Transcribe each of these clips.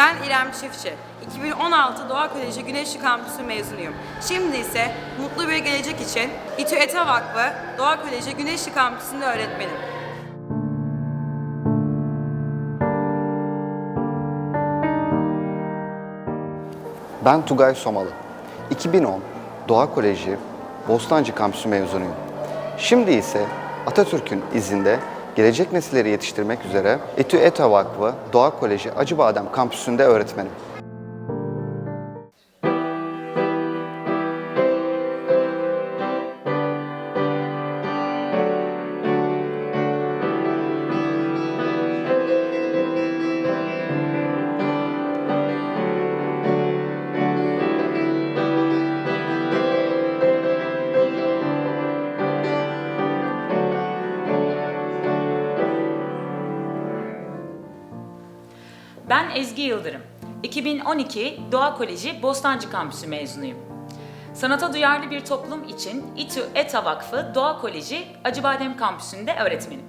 Ben İrem Çiftçi. 2016 Doğa Koleji Güneşli Kampüsü mezunuyum. Şimdi ise mutlu bir gelecek için İTÜ ETA Vakfı Doğa Koleji Güneşli Kampüsü'nde öğretmenim. Ben Tugay Somalı. 2010 Doğa Koleji Bostancı Kampüsü mezunuyum. Şimdi ise Atatürk'ün izinde gelecek nesilleri yetiştirmek üzere ETÜ ETA Vakfı Doğa Koleji Acıbadem Kampüsü'nde öğretmenim. Ben Ezgi Yıldırım. 2012 Doğa Koleji Bostancı Kampüsü mezunuyum. Sanata duyarlı bir toplum için İTÜ ETA Vakfı Doğa Koleji Acıbadem Kampüsü'nde öğretmenim.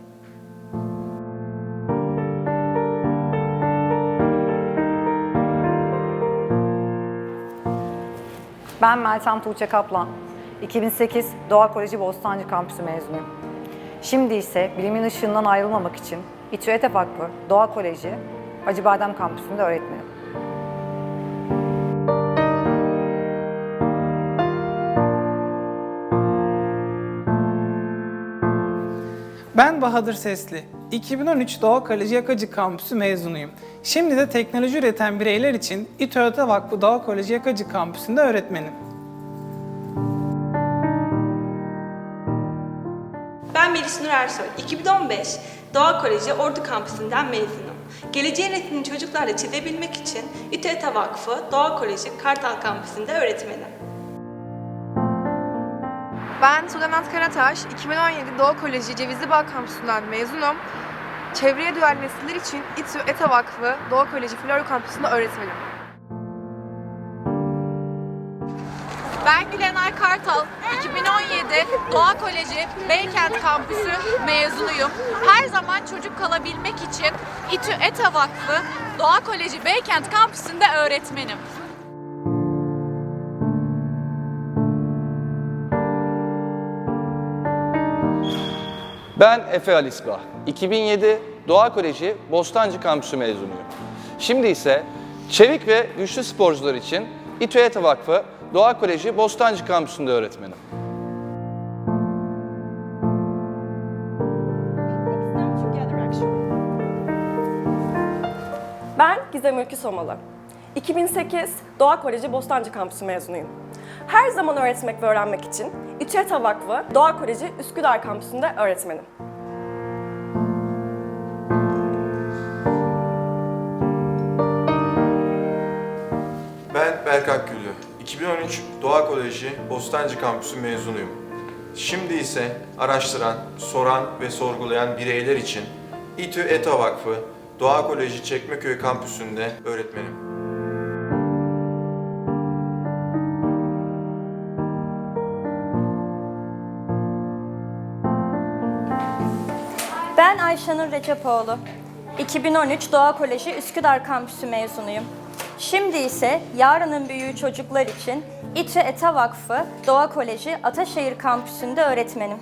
Ben Meltem Tuğçe Kaplan. 2008 Doğa Koleji Bostancı Kampüsü mezunuyum. Şimdi ise bilimin ışığından ayrılmamak için İTÜ ETE Vakfı Doğa Koleji Acıbadem Kampüsü'nde öğretmenim. Ben Bahadır Sesli. 2013 Doğa Koleji Yakacı Kampüsü mezunuyum. Şimdi de teknoloji üreten bireyler için İTÜ Vakfı Doğa Koleji Yakacı Kampüsü'nde öğretmenim. Ben Melis Nur Ersoy. 2015 Doğa Koleji Ordu Kampüsü'nden mezunum. Geleceğin resimini çocuklarla çizebilmek için İTETA Vakfı Doğa Koleji Kartal Kampüsü'nde öğretmenim. Ben Sudanat Karataş, 2017 Doğu Koleji Cevizli Bağ Kampüsü'nden mezunum. Çevreye duyarlı nesiller için İTÜ ETA Vakfı Doğu Koleji Flora Kampüsü'nde öğretmenim. Ben Gülenay Kartal, 2017 Doğa Koleji Beykent Kampüsü mezunuyum. Her zaman çocuk kalabilmek için İTÜ ETA Vakfı Doğa Koleji Beykent Kampüsü'nde öğretmenim. Ben Efe Alisba. 2007 Doğa Koleji Bostancı Kampüsü mezunuyum. Şimdi ise çevik ve güçlü sporcular için İTÜ ETA Vakfı Doğa Koleji Bostancı Kampüsü'nde öğretmenim. Ben Gizem Ülkü Somalı. 2008 Doğa Koleji Bostancı Kampüsü mezunuyum. Her zaman öğretmek ve öğrenmek için İTÜETA Vakfı Doğa Koleji Üsküdar Kampüsü'nde öğretmenim. Ben Berkak Güllü. 2013 Doğa Koleji Bostancı Kampüsü mezunuyum. Şimdi ise araştıran, soran ve sorgulayan bireyler için İTÜ ETA Vakfı Doğa Koleji Çekmeköy Kampüsü'nde öğretmenim. Ben Ayşenur Recepoğlu. 2013 Doğa Koleji Üsküdar Kampüsü mezunuyum. Şimdi ise yarının büyüğü çocuklar için İTÜ ETA Vakfı Doğa Koleji Ataşehir Kampüsü'nde öğretmenim.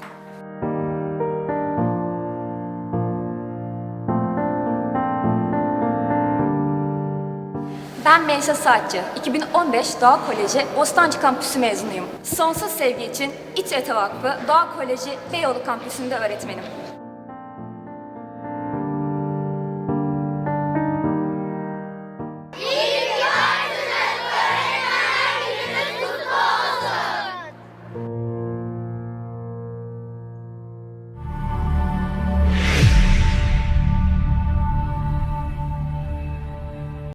Ben Melisa Saatçı, 2015 Doğa Koleji Bostancı Kampüsü mezunuyum. Sonsuz sevgi için İTÜ ETA Vakfı Doğa Koleji Beyoğlu Kampüsü'nde öğretmenim.